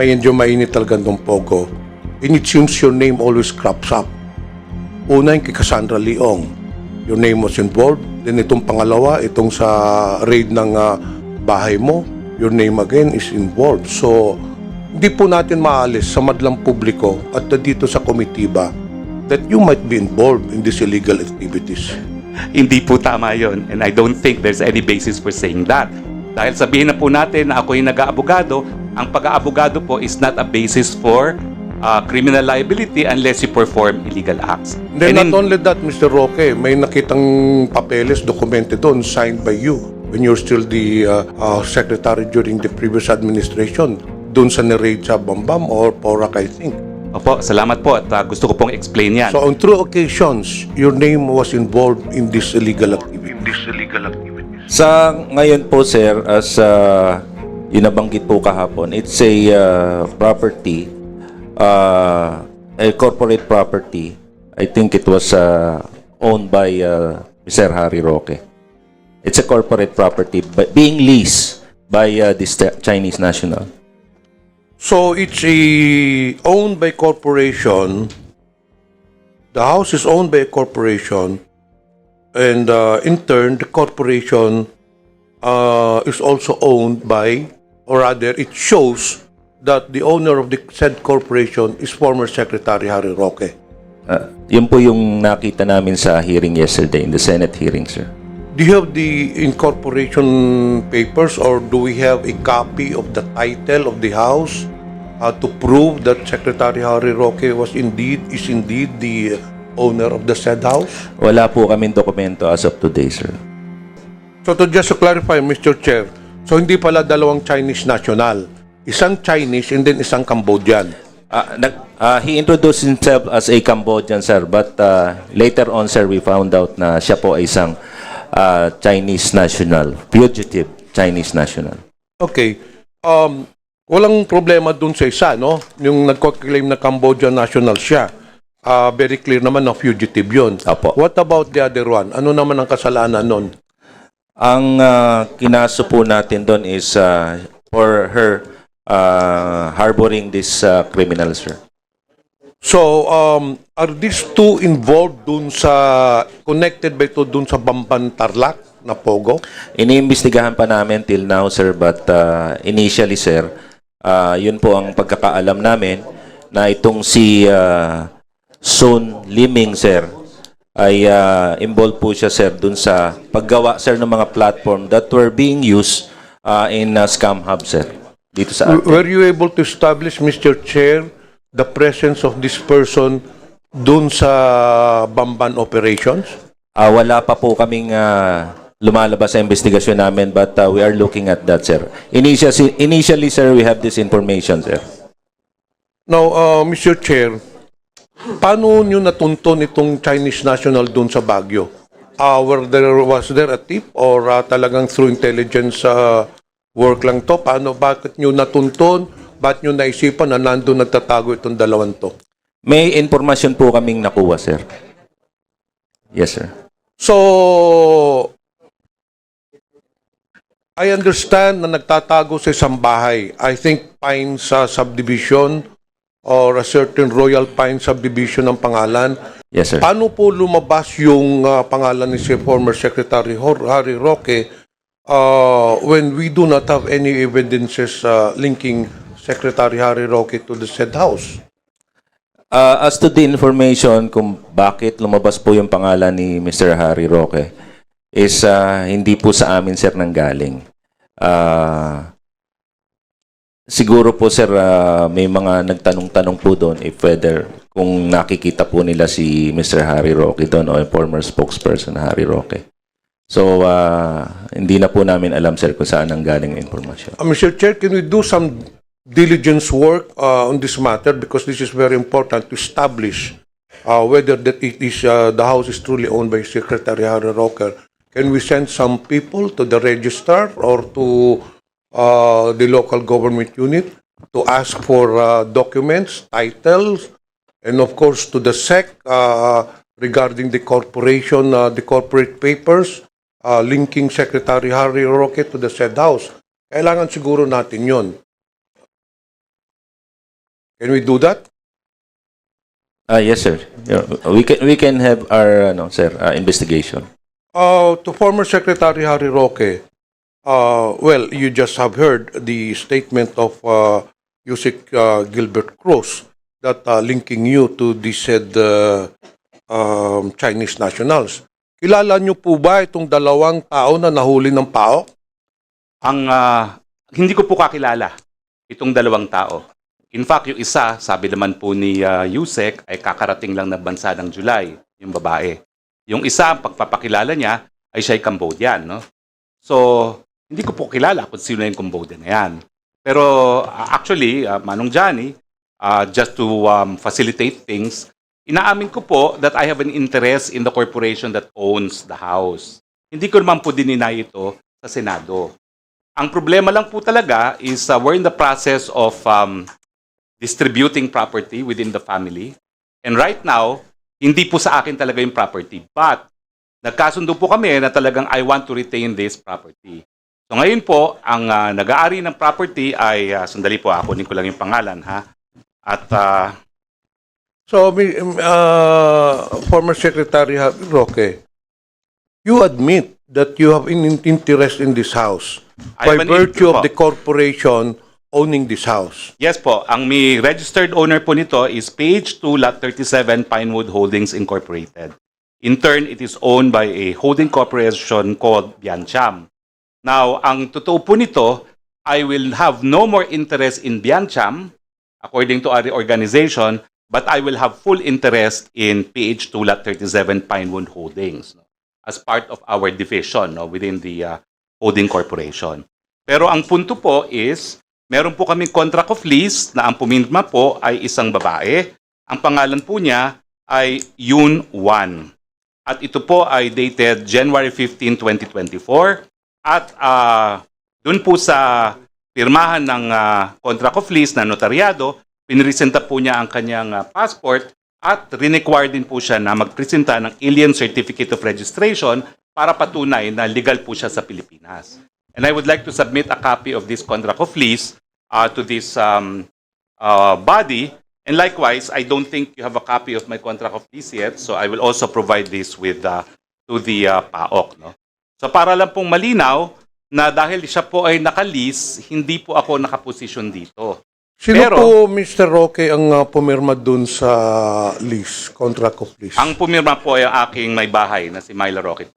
medyo mainit talaga itong Pogo. And it seems your name always crops up. Una yung kay Cassandra Leong. Your name was involved. Then itong pangalawa, itong sa raid ng ah, bahay mo, your name again is involved. So, hindi po natin maalis sa madlang publiko at dito sa komitiba that you might be involved in these illegal activities. Hindi po tama yon and I don't think there's any basis for saying that. Dahil sabihin na po natin na ako yung nag-aabogado, ang pag-aabogado po is not a basis for uh, criminal liability unless you perform illegal acts. Then And not in- only that, Mr. Roque, may nakitang papeles, dokumente doon, signed by you when you're still the uh, uh, secretary during the previous administration. Doon sa niraid sa Bambam or Porac, I think. Opo, salamat po at uh, gusto ko pong explain yan. So on two occasions, your name was involved in this illegal activity. In this illegal activity. Sa ngayon po sir, as uh, inabanggit po kahapon, it's a uh, property, uh, a corporate property. I think it was uh, owned by uh, Mr. Harry Roque. It's a corporate property but being leased by uh, this Chinese national. So it's a owned by corporation. The house is owned by a corporation, and uh, in turn, the corporation uh, is also owned by, or rather, it shows that the owner of the said corporation is former Secretary Harry Roque. Uh, yun po yung nakita namin sa hearing yesterday, in the Senate hearing, sir. Do you have the incorporation papers, or do we have a copy of the title of the house uh, to prove that Secretary Harry Roque was indeed is indeed the owner of the said house? Wala po kaming dokumento as of today, sir. So to just to clarify, Mr. Chair, so hindi pala dalawang Chinese national, isang Chinese and then isang Cambodian. Ah, nag, ah, he introduced himself as a Cambodian, sir. But ah, later on, sir, we found out na siya po ay isang ah, Chinese national, fugitive Chinese national. Okay. Um, walang problema dun sa isa, no? Yung nagko-claim na Cambodian national siya. Ah, very clear naman na fugitive yun. Apo. What about the other one? Ano naman ang kasalanan nun? Ang ah, kinaso po natin doon is ah, for her ah, harboring this ah, criminal, sir. So, um, are these two involved dun sa, connected ba ito dun sa Bamban Tarlac na Pogo? Iniimbestigahan pa namin till now, sir, but uh, initially, sir, uh, yun po ang pagkakaalam namin na itong si uh, Sun Liming, sir, ay uh, involved po siya, sir, dun sa paggawa, sir, ng mga platform that were being used uh, in uh, Scam Hub, sir, dito sa atin. Were you able to establish, Mr. Chair, the presence of this person dun sa Bamban operations? Ah, wala pa po kaming ah, lumalabas sa investigasyon namin but uh, we are looking at that, sir. Initially, initially, sir, we have this information, sir. Now, uh, Mr. Chair, paano nyo natuntun itong Chinese national dun sa Baguio? Uh, were there, was there a tip or uh, talagang through intelligence uh, work lang to? Paano, bakit nyo natuntun? Bakit nyo naisipan na nandun nagtatago itong dalawang to? May informasyon po kaming nakuha, sir. Yes, sir. So, I understand na nagtatago sa isang bahay. I think Pine sa subdivision or a certain Royal Pine subdivision ang pangalan. Yes, sir. Paano po lumabas yung ah, pangalan ni si former Secretary Harry Roque uh, when we do not have any evidences uh, linking Secretary Harry Roque to the said house? Uh, as to the information kung bakit lumabas po yung pangalan ni Mr. Harry Roque is uh, hindi po sa amin, sir, nanggaling. Uh, siguro po, sir, uh, may mga nagtanong-tanong po doon if whether kung nakikita po nila si Mr. Harry Roque doon o former spokesperson Harry Roque. So, uh, hindi na po namin alam, sir, kung saan ang galing informasyon. Uh, Mr. Chair, can we do some diligence work uh, on this matter because this is very important to establish uh, whether that it is uh, the house is truly owned by Secretary Harry Rocker. Can we send some people to the register or to uh, the local government unit to ask for uh, documents, titles, and of course to the SEC uh, regarding the corporation, uh, the corporate papers uh, linking Secretary Harry Roque to the said house. Kailangan siguro natin yon. Can we do that? Ah, yes, sir. We can we can have our ano, sir, uh, investigation. Uh, to former Secretary Harry Roque, uh, well, you just have heard the statement of uh, Yusik uh, Gilbert Cruz that uh, linking you to the said uh, um, Chinese nationals. Kilala niyo po ba itong dalawang tao na nahuli ng PAOK? Ang ah, hindi ko po kakilala itong dalawang tao. In fact, yung isa, sabi naman po ni ah, Yusek, ay kakarating lang ng bansa ng July, yung babae. Yung isa, ang pagpapakilala niya, ay siya ay Cambodian. No? So, hindi ko po kilala kung sino yung Cambodian na yan. Pero ah, actually, ah, Manong Johnny, ah, just to um, facilitate things, inaamin ko po that I have an interest in the corporation that owns the house. Hindi ko naman po dininay ito sa Senado. Ang problema lang po talaga is uh, we're in the process of um, distributing property within the family. And right now, hindi po sa akin talaga yung property. But, nagkasundo po kami na talagang I want to retain this property. So ngayon po, ang uh, nag-aari ng property ay, uh, sandali po, kunin ko lang yung pangalan ha. At uh, So, uh, former Secretary Roque, you admit that you have an in- interest in this house I by virtue of the corporation owning this house. Yes po, ang may registered owner po nito is Page 2 Lot 37 Pinewood Holdings Incorporated. In turn, it is owned by a holding corporation called Biancham. Now, ang totoo po nito, I will have no more interest in Biancham, according to our organization, but I will have full interest in PH2 Lot 37 Pinewood Holdings no, as part of our division no, within the uh, holding corporation. Pero ang punto po is, meron po kaming contract of lease na ang pumirma po ay isang babae. Ang pangalan po niya ay Yun Wan. At ito po ay dated January 15, 2024. At ah, dun po sa pirmahan ng ah, contract of lease na notaryado, pinresenta po niya ang kanyang ah, passport at rinequire din po siya na magpresenta ng Alien Certificate of Registration para patunay na legal po siya sa Pilipinas. And I would like to submit a copy of this contract of lease uh, to this um, uh, body. And likewise, I don't think you have a copy of my contract of lease yet, so I will also provide this with uh, to the uh, PAOK. No? So para lang pong malinaw na dahil siya po ay nakalis, hindi po ako nakaposisyon dito. Sino Pero- po, Mr. Roque, ang uh, pumirma dun sa lease, contract of lease? Ang pumirma po ay ang aking may bahay na si Myla Rocket.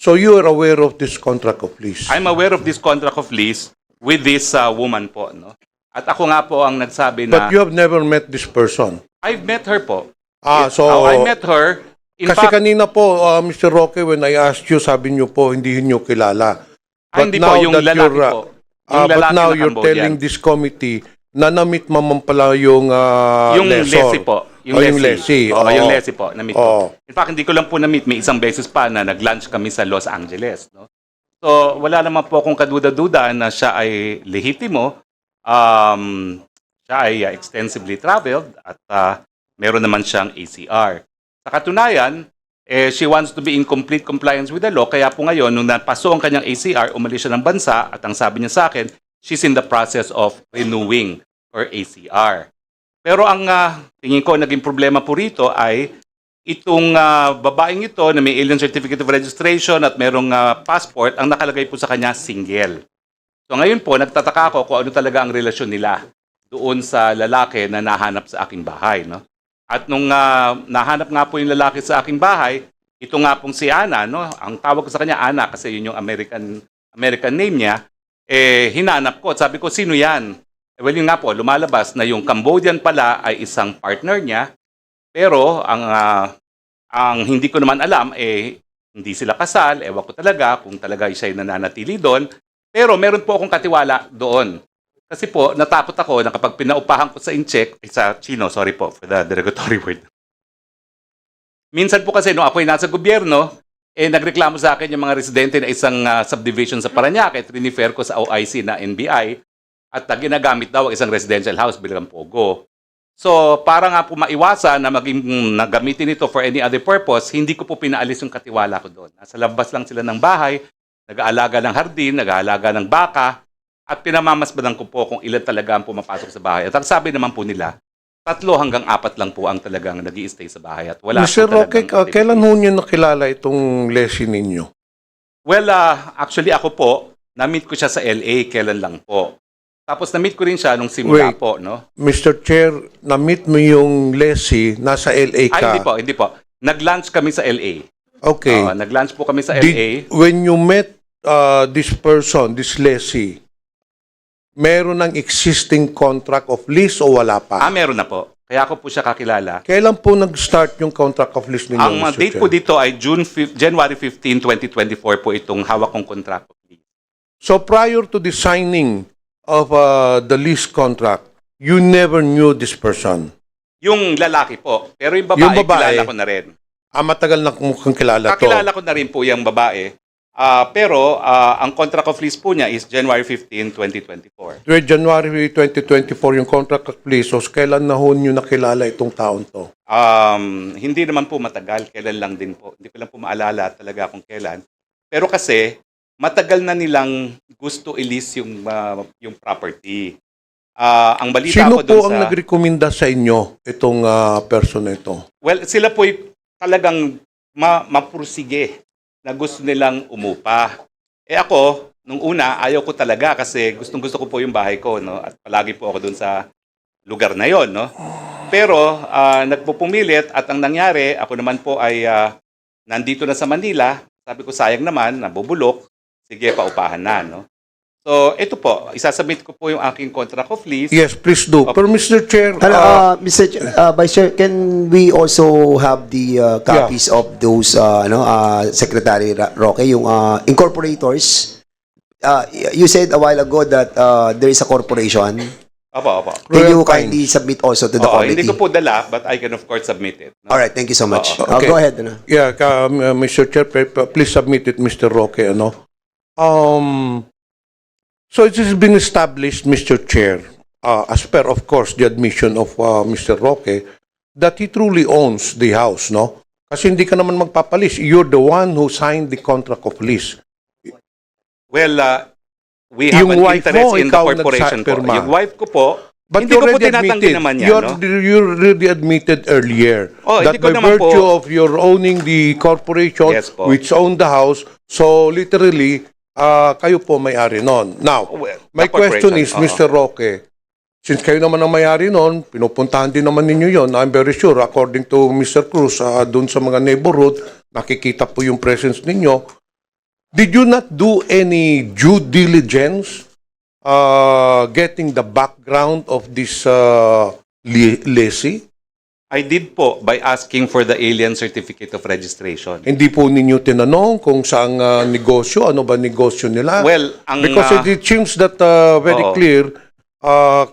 So you are aware of this contract of lease? I'm aware of this contract of lease with this uh, woman po. No? At ako nga po ang nagsabi But na you have never met this person? I've met her po. Ah, so... I met her. In kasi fact, kanina po, uh, Mr. Roque, when I asked you, sabi niyo po, hindi niyo kilala. Ah, hindi po, yung that lalaki you're, uh, po. Yung ah, but lalaki now na you're Cambodian. telling this committee na na-meet mo man pala yung uh, yung lessor. Lesi po. Oh, yung Lesi. Oo, Oo. yung Lesi po. Na-meet Oo. ko. In fact, hindi ko lang po na-meet. May isang beses pa na nag-lunch kami sa Los Angeles. No? So, wala naman po akong kaduda-duda na siya ay lehitimo. Um, siya ay uh, extensively traveled at uh, meron naman siyang ACR. Sa katunayan, eh, she wants to be in complete compliance with the law. Kaya po ngayon, nung napaso ang kanyang ACR, umalis siya ng bansa at ang sabi niya sa akin, she's in the process of renewing her ACR. Pero ang ah, tingin ko naging problema po rito ay itong ah, babaeng ito na may alien certificate of registration at merong ah, passport, ang nakalagay po sa kanya single. So ngayon po, nagtataka ako kung ano talaga ang relasyon nila doon sa lalaki na nahanap sa aking bahay. No? At nung ah, nahanap nga po yung lalaki sa aking bahay, ito nga pong si Ana, no? ang tawag ko sa kanya Ana kasi yun yung American, American name niya, eh, hinanap ko sabi ko, sino yan? Eh, well, yun nga po, lumalabas na yung Cambodian pala ay isang partner niya, pero ang ah, ang hindi ko naman alam, eh, hindi sila kasal, ewan ko talaga kung talaga siya nananatili doon, pero meron po akong katiwala doon. Kasi po, natakot ako na kapag pinaupahan ko sa incheck, eh, sa Chino, sorry po for the derogatory word. Minsan po kasi, nung ako'y nasa gobyerno, eh, nagreklamo sa akin yung mga residente na isang ah, subdivision sa Paranaque, trinifer ko sa OIC na NBI, at uh, ginagamit daw ang isang residential house bilang pogo. So, para nga po maiwasan na maging mm, nagamitin ito for any other purpose, hindi ko po pinaalis yung katiwala ko doon. Nasa labas lang sila ng bahay, nag-aalaga ng hardin, nag-aalaga ng baka, at pinamamasbadan ko po kung ilan talaga ang pumapasok sa bahay. At ang sabi naman po nila, tatlo hanggang apat lang po ang talagang nag stay sa bahay at wala Mr. Roque, uh, kailan ho niyo nakilala itong lessee ninyo? Well, ah, actually ako po, na-meet ko siya sa LA, kailan lang po. Tapos na-meet ko rin siya nung simula Wait. po, no? Mr. Chair, na-meet mo yung lessee, nasa LA Ay, ka. hindi po, hindi po. Nag-lunch kami sa LA. Okay. Oo, nag-lunch po kami sa Did- LA. when you met uh, this person, this lessee, meron ng existing contract of lease o wala pa? Ah, meron na po. Kaya ako po siya kakilala. Kailan po nag-start yung contract of lease ninyo, Ang Mr. date Chair? po dito ay June 5 January 15, 2024 po itong hawak kong contract. So prior to the signing of uh, the lease contract, you never knew this person? Yung lalaki po. Pero yung babae, Yung babae, kilala ko na rin. Ah, matagal na mukhang kilala to. Kakilala ko na rin po yung babae. Ah, pero ah, ang contract of lease po niya is January 15, 2024. With January 2024 yung contract of lease, so kailan na ho nyo nakilala itong taon to? Um, hindi naman po matagal, kailan lang din po. Hindi ko lang po maalala talaga kung kailan. Pero kasi matagal na nilang gusto i-lease yung ah, yung property. Ah, ang balita Sino ko po ang sa nagrekomenda sa inyo itong ah, person na ito? Well, sila po talagang ma mapursige na gusto nilang umupa. Eh ako, nung una, ayaw ko talaga kasi gustong gusto ko po yung bahay ko, no? At palagi po ako dun sa lugar na yon, no? Pero ah, nagpupumilit at ang nangyari, ako naman po ay ah, nandito na sa Manila. Sabi ko, sayang naman, nabubulok. Sige, paupahan na, no? So, ito po, isasubmit ko po yung aking contract of lease. Yes, please do. Pero Mr. Chair, Hello, ah, uh, Mr. Ch- uh, Vice Chair, can we also have the uh, copies of those, uh, ano, uh, Secretary Ra- Roque, yung uh, incorporators? Uh, y- you said a while ago that uh, there is a corporation. Opo, opo. Can you Royal Pines. kindly submit also to the Oo, committee? hindi ko po dala, but I can of course submit it. no? All right, thank you so much. Oo. Uh, Okay. go ahead. Ano. yeah, ka, um, uh, Mr. Chair, pe- pe- please submit it, Mr. Roque, ano? Um, so it has been established, Mr. Chair, uh, as per, of course, the admission of uh, Mr. Roque, that he truly owns the house, no? Kasi hindi ka naman magpapalis. You're the one who signed the contract of lease. Well, uh, we have Yung an wife interest mo, in the ikaw corporation po. nagsapirma. Yung wife ko po, But hindi you ko po already tinatanggi admitted, naman yan. you're, no? you already admitted earlier Oh, that hindi ko by naman po- virtue of your owning the corporation Yes po. which owned the house, so literally, uh, kayo po may-ari nun. Now, Well, my the question is, corporation, oo. Mr. Roque, since kayo naman ang may-ari nun, pinupuntahan din naman ninyo yon. I'm very sure, according to Mr. Cruz, uh, dun sa mga neighborhood, nakikita po yung presence ninyo. Did you not do any due diligence uh, getting the background of this uh, li- lessee? I did po by asking for the alien certificate of registration. Hindi po ninyo tinanong kung saan uh, negosyo, ano ba negosyo nila? Well, ang Because uh, it, it seems that uh, very Oo. clear, uh,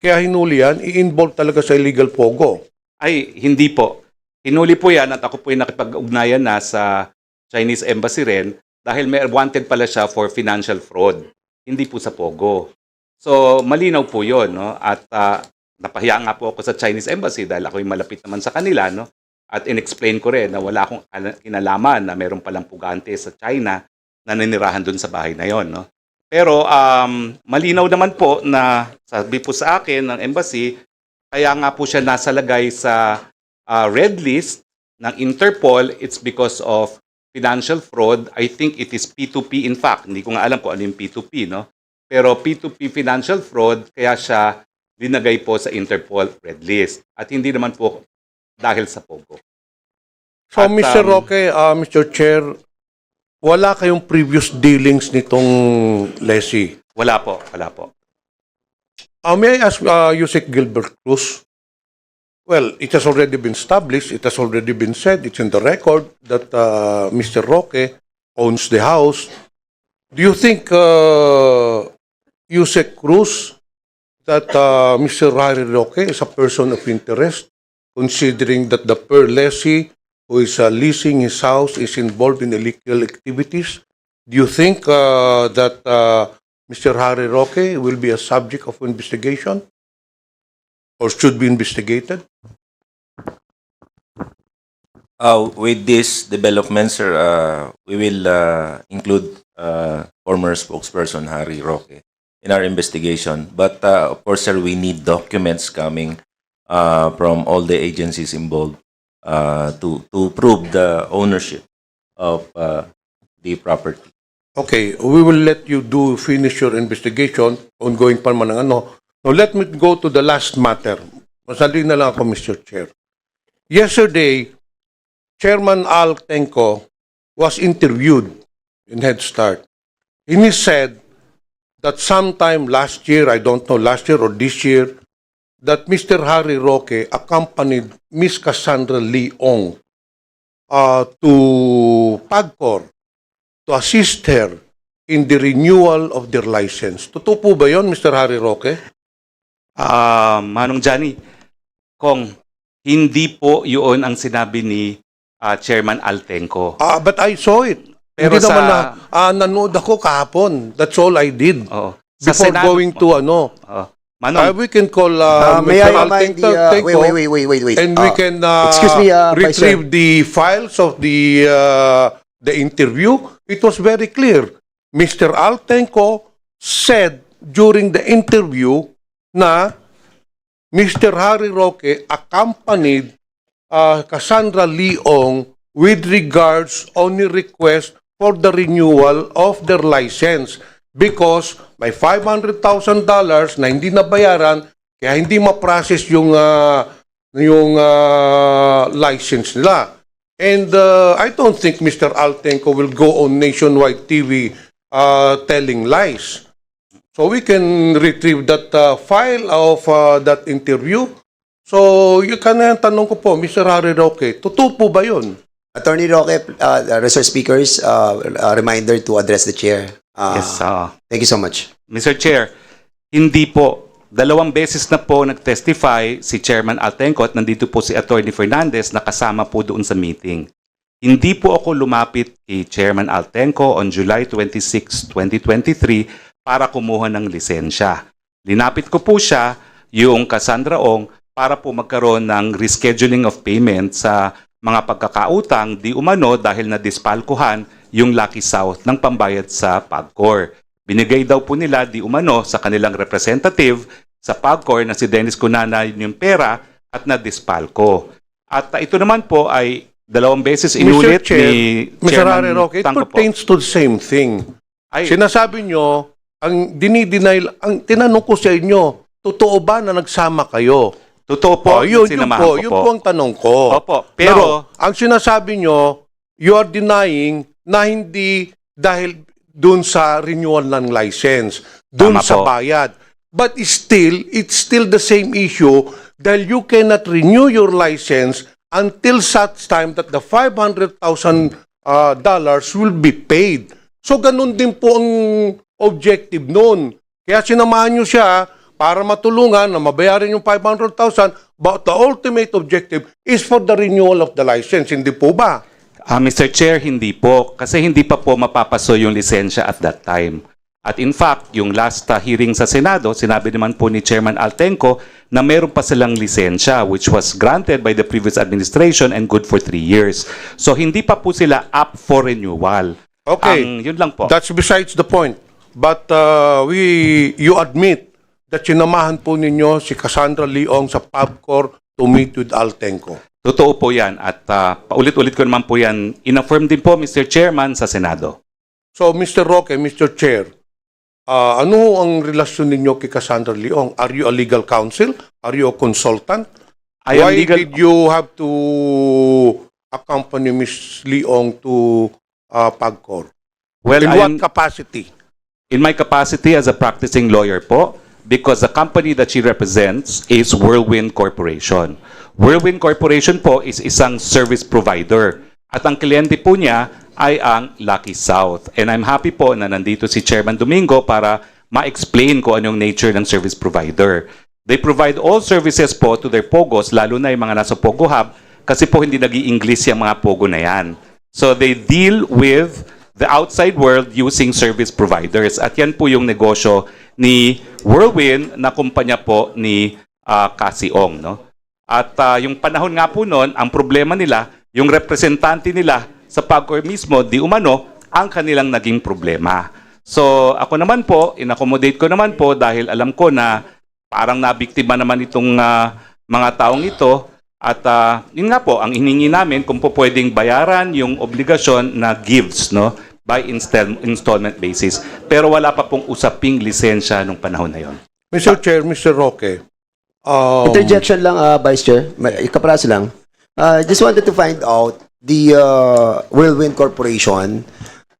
kaya hinuli yan, i-involve talaga sa illegal pogo. ay hindi po. Hinuli po yan at ako po yung nakipag-ugnayan na sa Chinese Embassy rin dahil may wanted pala siya for financial fraud. Hindi po sa Pogo. So, malinaw po yon no? At ah, napahiya nga po ako sa Chinese Embassy dahil ako yung malapit naman sa kanila, no? At in-explain ko rin na wala akong ala- kinalaman na meron palang pugante sa China na nanirahan dun sa bahay na yon, no? Pero um, malinaw naman po na sabi po sa akin ng embassy, kaya nga po siya nasalagay sa ah, red list ng Interpol, it's because of financial fraud. I think it is P2P in fact. Hindi ko nga alam kung ano yung P2P, no? Pero P2P financial fraud, kaya siya dinagay po sa Interpol red list. At hindi naman po dahil sa Pogo. So, At, Mr. um, Roque, uh, Mr. Chair, wala kayong previous dealings nitong lessee. Wala po, wala po. Uh, may I ask uh, Yusek Gilbert Cruz? Well, it has already been established, it has already been said, it's in the record that uh, Mr. Roque owns the house. Do you think, uh, Yusek Cruz, that uh, Mr. Harry Roque is a person of interest, considering that the per lessee who is uh, leasing his house is involved in illegal activities? Do you think uh, that uh, Mr. Harry Roque will be a subject of investigation or should be investigated? Uh, with this development, sir, uh, we will uh, include uh, former spokesperson Harry Roque in our investigation. But uh, of course, sir, we need documents coming uh, from all the agencies involved uh, to to prove the ownership of uh, the property. Okay, we will let you do finish your investigation. Ongoing pa ang ano. Now, let me go to the last matter. Masali na lang ako, Mr. Chair. Yesterday, Chairman Al Tenko was interviewed in Head Start. And he said that sometime last year, I don't know, last year or this year, that Mr. Harry Roque accompanied Miss Cassandra Leong uh, to PAGCOR to assist her in the renewal of their license. Totoo po ba yon, Mr. Harry Roque? Ah, Manong Johnny, kung hindi po yun ang sinabi ni ah, Chairman Altenco. Ah, but I saw it. Pero Hindi sa- naman na, ah, nanood ako kahapon. That's all I did. Oo. Sa Before Senado going po. to ano. Oo. Ah, Manong, we can call Uh, uh, may I Mr. remind the, Altenco uh, wait, wait, wait, wait, wait, wait. and we Uh, can uh, excuse me, uh, Vice retrieve the files of the uh, the interview. It was very clear. Mr. Altenko said during the interview na Mr. Harry Roque accompanied uh, Cassandra Leong with regards on the request for the renewal of their license because may $500,000 na hindi nabayaran kaya hindi ma-process yung uh, yung uh, license nila. And uh, I don't think Mr. Altenco will go on nationwide TV uh, telling lies. So we can retrieve that uh, file of uh, that interview. So, yung kanina tanong ko po, Mr. Harry Roque, totoo po ba yun? Attorney Roque, uh, resource speakers, uh, a reminder to address the chair. Uh, yes, oo. Thank you so much. Mr. Chair, hindi po. Dalawang beses na po nag-testify si Chairman Altenco at nandito po si Attorney Fernandez na kasama po doon sa meeting. Hindi po ako lumapit kay Chairman Altenco on July 26, 2023 para kumuha ng lisensya. Linapit ko po siya, yung Cassandra Ong, para po magkaroon ng rescheduling of payment sa mga pagkakautang di umano dahil na dispalkuhan yung Lucky South ng pambayad sa PAGCOR. Binigay daw po nila di umano sa kanilang representative sa PAGCOR na si Dennis Cunana yung pera at na-dispalko. At uh, ito naman po ay dalawang beses inulit Mr. Chair, ni Mr. Chairman Roque, it Tangco po. pertains to the same thing. Ay, Sinasabi nyo, ang dinideny, ang tinanong ko sa inyo, totoo ba na nagsama kayo? Totoo po, oh, yun, yun po, yun po. po ang tanong ko. Opo, pero- Now, ang sinasabi nyo, you are denying na hindi dahil dun sa renewal ng license, dun Tama sa po. bayad. But still, it's still the same issue dahil you cannot renew your license until such time that the $500,000 uh, dollars will be paid. So, ganun din po ang objective nun. Kaya sinamahan nyo siya para matulungan na mabayaran yung 500,000 but the ultimate objective is for the renewal of the license. Hindi po ba? Ah, Mr. Chair, hindi po. Kasi hindi pa po mapapaso yung lisensya at that time. At in fact, yung last ah, hearing sa Senado, sinabi naman po ni Chairman Altenco na meron pa silang lisensya which was granted by the previous administration and good for three years. So hindi pa po sila up for renewal. Okay. Ang, yun lang po. That's besides the point. But uh, we, you admit that sinamahan po ninyo si Cassandra Leong sa PubCor to meet with Altenco. Totoo po yan. At ah, paulit-ulit ko naman po yan. In-affirm din po, Mr. Chairman, sa Senado. So, Mr. Roque, Mr. Chair, uh, ano ang relasyon ninyo kay Cassandra Leong? Are you a legal counsel? Are you a consultant? I Why legal- did you have to accompany Ms. Leong to uh, PAGCOR? Well, In I what am- capacity? In my capacity as a practicing lawyer po, because the company that she represents is Whirlwind Corporation. Whirlwind Corporation po is isang service provider. At ang kliyente po niya ay ang Lucky South. And I'm happy po na nandito si Chairman Domingo para ma-explain ko anong nature ng service provider. They provide all services po to their pogos, lalo na yung mga nasa Pogo Hub, kasi po hindi nag english yung mga pogo na yan. So they deal with the outside world using service providers. At yan po yung negosyo ni Whirlwind na kumpanya po ni uh, Cassie Ong. No? At ah, yung panahon nga po noon, ang problema nila, yung representante nila sa PAGCOR mismo, di umano, ang kanilang naging problema. So ako naman po, inaccommodate ko naman po dahil alam ko na parang nabiktima naman itong ah, mga taong ito. At ah, yun nga po, ang hiningi namin kung po pwedeng bayaran yung obligasyon na gives no, by install, installment basis. Pero wala pa pong usaping lisensya nung panahon na yon. Mr. Chair, Mr. Roque, um, Interjection lang, uh, Vice Chair. May- Kapraso lang. I just wanted to find out the uh, Whirlwind Corporation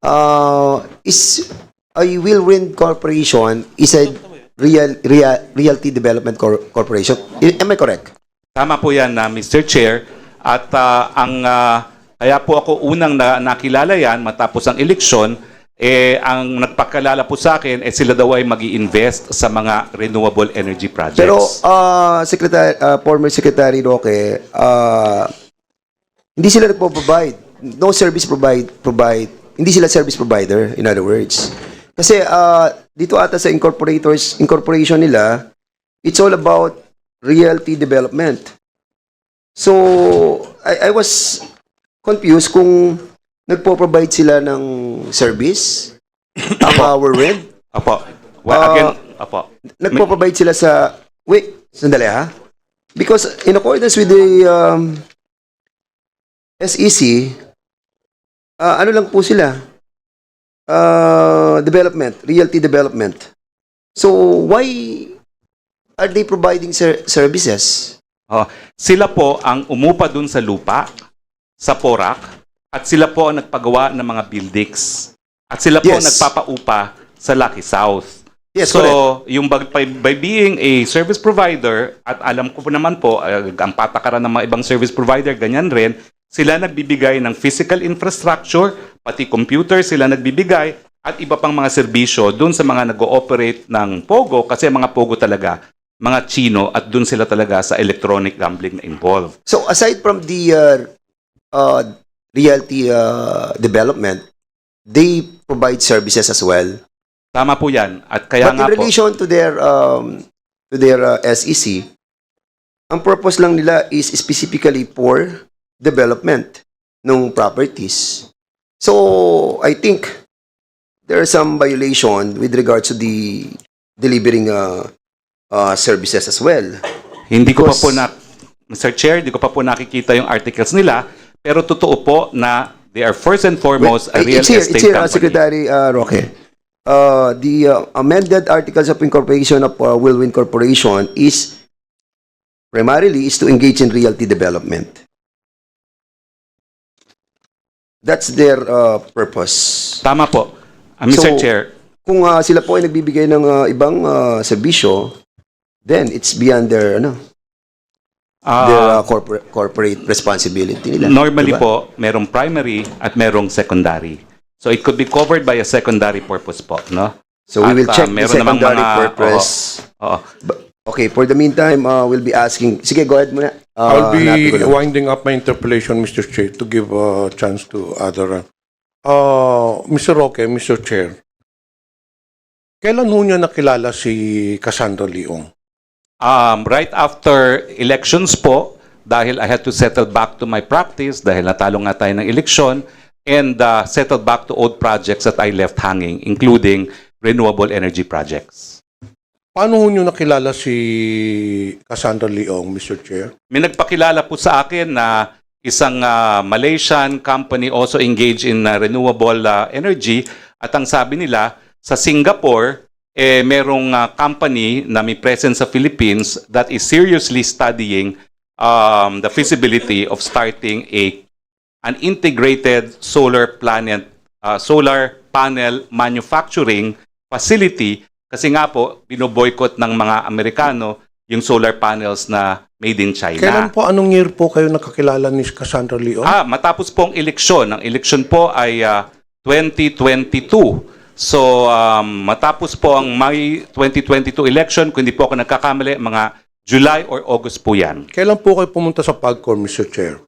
uh, is a Whirlwind Corporation is a real, real realty development cor- corporation. I- Am I correct? Tama po yan na Mr. Chair. At ah, ang ah, kaya po ako unang na, nakilala yan matapos ang eleksyon, eh, ang nagpakilala po sa akin, eh, sila daw ay mag invest sa mga renewable energy projects. Pero uh, Secretary, uh, former Secretary Roque, uh, hindi sila nagpo-provide. No service provide provide. Hindi sila service provider in other words. Kasi uh, dito ata sa incorporators incorporation nila, it's all about realty development. So I, I was confused kung nagpo-provide sila ng service? Ang Whirlwind Apo. Well, Ah, again, apo. nagpo-provide sila sa wait sandali ha? Because in accordance with the um, SEC ah, ano lang po sila? Uh, development realty development. So why are they providing ser- services? Oh, sila po ang umupa dun sa lupa, sa Porac, at sila po ang nagpagawa ng mga buildings. At sila po ang Yes. nagpapaupa sa Lucky South. Yes, so, correct. yung by, by, by being a service provider, at alam ko po naman po, uh, ang patakaran ng mga ibang service provider, ganyan rin, sila nagbibigay ng physical infrastructure, pati computer sila nagbibigay, at iba pang mga serbisyo dun sa mga nag-ooperate ng Pogo, kasi ang mga Pogo talaga, mga Chino, at dun sila talaga sa electronic gambling na involved. so aside from the uh, uh, realty uh, development they provide services as well Tama po yan. At kaya But nga in po, relation to their um, to their uh, SEC, ang purpose lang nila is specifically for development ng properties. So, I think there are some violation with regards to the delivering uh, uh, services as well. hindi ko pa because- po na, Mr. Chair, hindi ko pa po nakikita yung articles nila, pero totoo po na they are first and foremost a Wait, real it's here, estate it's here, uh, company. Secretary uh, Roque. Uh, the uh, amended articles of incorporation of uh, Whirlwind Corporation is primarily is to engage in realty development. That's their uh, purpose. Tama po. Ah, Mr. So, Chair, Kung uh, sila po ay nagbibigay ng uh, ibang uh, serbisyo, then it's beyond their ano, ah, their uh, corporate corporate responsibility nila. normally Diba? po, merong primary at merong secondary. So it could be covered by a secondary purpose po, no? So we At, will uh, check the meron namang secondary mga- purpose. Oo. But- Okay, for the meantime, uh, we'll be asking. Sige, go ahead muna. Uh, I'll be winding up my interpellation, Mr. Chair, to give a chance to other. Uh, Mr. Roque, Mr. Chair, kailan ho niya nakilala si Cassandra Leong? Um, right after elections po, dahil I had to settle back to my practice, dahil natalo nga tayo ng eleksyon, and uh, settle back to old projects that I left hanging, including renewable energy projects. Paano ho niyo nakilala si Cassandra Leong, Mr. Chair? May nagpakilala po sa akin na isang uh, Malaysian company also engaged in uh, renewable uh, energy at ang sabi nila sa Singapore eh merong uh, company na may presence sa Philippines that is seriously studying um, the feasibility of starting a an integrated solar planet uh, solar panel manufacturing facility kasi nga po binoboykot ng mga Amerikano yung solar panels na made in China. Kailan po, anong year po kayo nakakilala ni Cassandra Leong? Ah, matapos po ang eleksyon. Ang eleksyon po ay ah, 2022. So, um, matapos po ang May 2022 election, kung hindi po ako nagkakamali, mga July or August po yan. Kailan po kayo pumunta sa PAGCOR, Mr. Chair?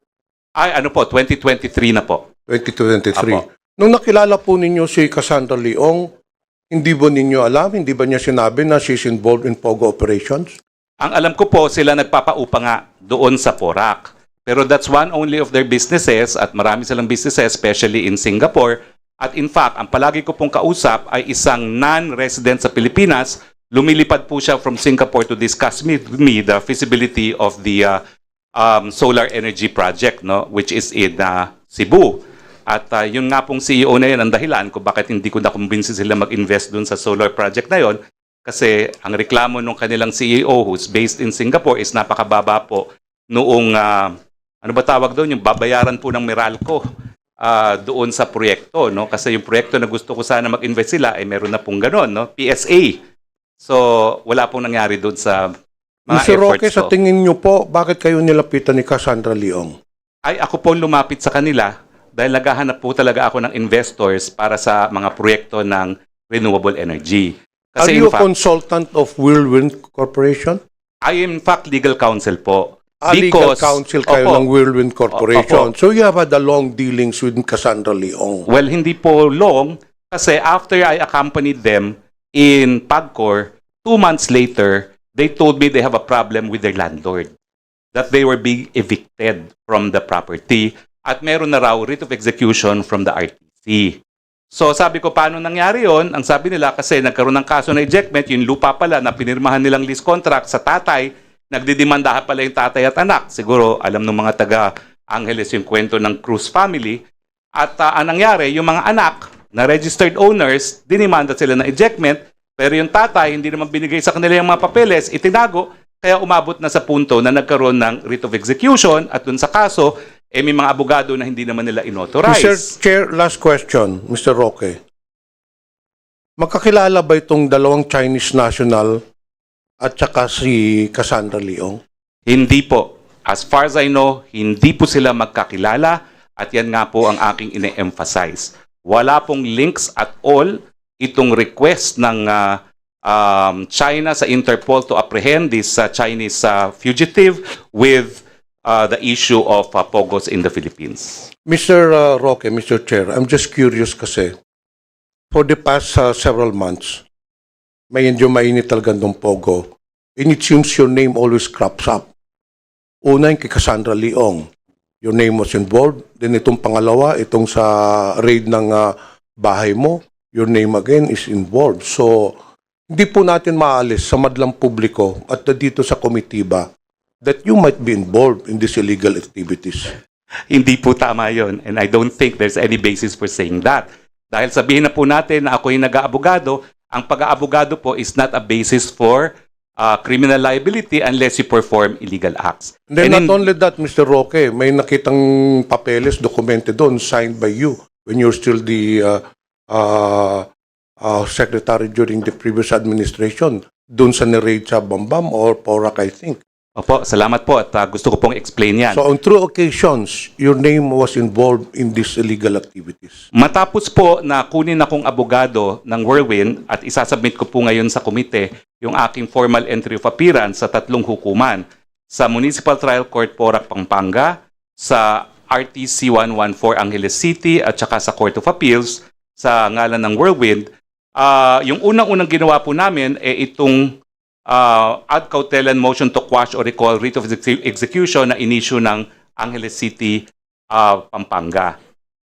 Ay, ano po, 2023 na po. 2023. Apo. Nung nakilala po ninyo si Cassandra Leong, hindi ba ninyo alam, hindi ba niya sinabi na she's involved in POGO operations? Ang alam ko po, sila nagpapaupa nga doon sa Porac. Pero that's one only of their businesses at marami silang businesses, especially in Singapore. At in fact, ang palagi ko pong kausap ay isang non-resident sa Pilipinas, lumilipad po siya from Singapore to discuss with me the feasibility of the uh, um, solar energy project, no, which is in uh, Cebu. At uh, yun nga pong CEO na yun ang dahilan kung bakit hindi ko nakumbinsi sila mag-invest dun sa solar project na yon kasi ang reklamo ng kanilang CEO who's based in Singapore is napakababa po noong ah, ano ba tawag doon? Yung babayaran po ng Meralco ah, doon sa proyekto no kasi yung proyekto na gusto ko sana mag-invest sila ay meron na pong ganon no PSA so wala pong nangyari doon sa mga Mr. Roque, sa tingin niyo po, bakit kayo nilapitan ni Cassandra Leong? ay ako po lumapit sa kanila dahil naghahanap po talaga ako ng investors para sa mga proyekto ng renewable energy. Are Kasi you in a fact, consultant of Whirlwind Corporation? I am in fact legal counsel po. Ah, legal Because- counsel kayo Opo. ng Whirlwind Corporation. Opo. So you have had a long dealings with Cassandra Leong. Well, hindi po long kasi after I accompanied them in Pagcor, two months later, they told me they have a problem with their landlord. That they were being evicted from the property at meron na raw writ of execution from the RTC. So sabi ko, paano nangyari yon? Ang sabi nila, kasi nagkaroon ng kaso na ejectment, yung lupa pala na pinirmahan nilang lease contract sa tatay, nagdidemandahan pala yung tatay at anak. Siguro, alam ng mga taga Angeles yung kwento ng Cruz family. At ah, ang nangyari, yung mga anak na registered owners, dinimanda sila ng ejectment, pero yung tatay, hindi naman binigay sa kanila yung mga papeles, itinago, kaya umabot na sa punto na nagkaroon ng writ of execution at dun sa kaso, eh may mga abogado na hindi naman nila Mr. inauthorize. Chair, last question, Mr. Roque. Magkakilala ba itong dalawang Chinese national at saka si Cassandra Leong? Hindi po. As far as I know, hindi po sila magkakilala at yan nga po ang aking ine-emphasize. Wala pong links at all itong request ng ah, um, China sa Interpol to apprehend this ah, Chinese ah, fugitive with ah, the issue of ah, pogos in the Philippines. Mr. uh, Roque, Mr. Chair, I'm just curious kasi for the past uh, several months, may medyo mainit talaga ng Pogo. And it seems your name always crops up. Una yung kay Cassandra Leong. Your name was involved. Then itong pangalawa, itong sa raid ng uh, bahay mo, your name again is involved. So, hindi po natin maalis sa madlang publiko at dito sa komitiba that you might be involved in these illegal activities. Hindi po tama yon and I don't think there's any basis for saying that. Dahil sabihin na po natin na ako yung nag-aabogado, ang pag-aabogado po is not a basis for uh, criminal liability unless you perform illegal acts. Then And not in- only that, Mr. Roque, may nakitang papeles, dokumente doon, signed by you when you're still the uh, uh, uh, secretary during the previous administration. Doon sa ni-raid sa Bambam or Porac, I think. Opo, salamat po at uh, gusto ko pong explain yan. So on three occasions, your name was involved in these illegal activities. Matapos po na kunin akong abogado ng Whirlwind at isasubmit ko po ngayon sa komite yung aking formal entry of appearance sa tatlong hukuman sa Municipal Trial Court Porac, Pampanga, sa RTC 114 Angeles City at saka sa Court of Appeals sa ngalan ng Whirlwind. Ah, yung unang-unang ginawa po namin eh itong uh, ad cautelan motion to quash or recall writ of execu- execution na inisyu ng Angeles City, ah, Pampanga.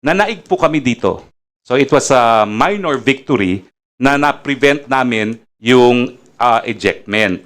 Nanaig po kami dito. So it was a minor victory na na-prevent namin yung ah, ejectment.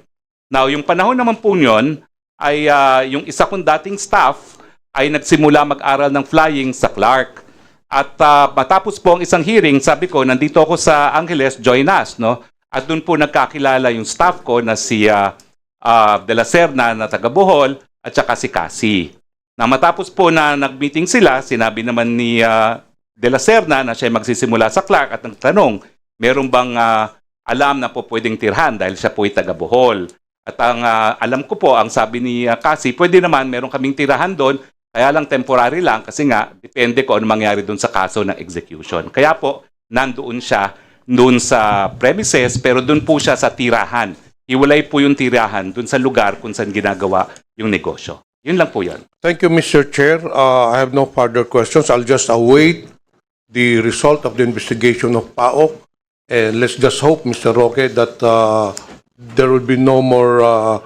Now, yung panahon naman po yun, ay ah, yung isa kong dating staff ay nagsimula mag-aral ng flying sa Clark. At ah, matapos po ang isang hearing, sabi ko, nandito ako sa Angeles, join us, no? At doon po nagkakilala yung staff ko na si ah, ah, De La Serna na taga Bohol at saka si Cassie. Na matapos po na nag-meeting sila, sinabi naman ni ah, De La Serna na siya magsisimula sa Clark at nagtanong, meron bang ah, alam na po pwedeng tirhan dahil siya po ay taga Bohol. At ang ah, alam ko po, ang sabi ni ah, Cassie, pwede naman meron kaming tirahan doon, kaya lang temporary lang kasi nga depende ko ano mangyari doon sa kaso ng execution. Kaya po, nandoon siya doon sa premises pero doon po siya sa tirahan. Iwalay po yung tirahan doon sa lugar kung saan ginagawa yung negosyo. Yun lang po yun. Thank you, Mr. Chair. Uh, I have no further questions. I'll just await the result of the investigation of PAOK. And let's just hope, Mr. Roque, that uh, there will be no more uh,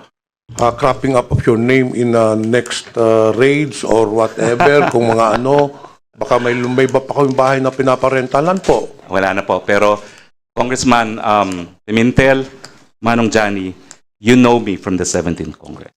uh, cropping up of your name in uh, next uh, raids or whatever. kung mga ano, baka may, may ba pa kayong bahay na pinaparentalan po. Wala na po. Pero Congressman um, Pimentel, Manong Johnny, you know me from the 17th Congress.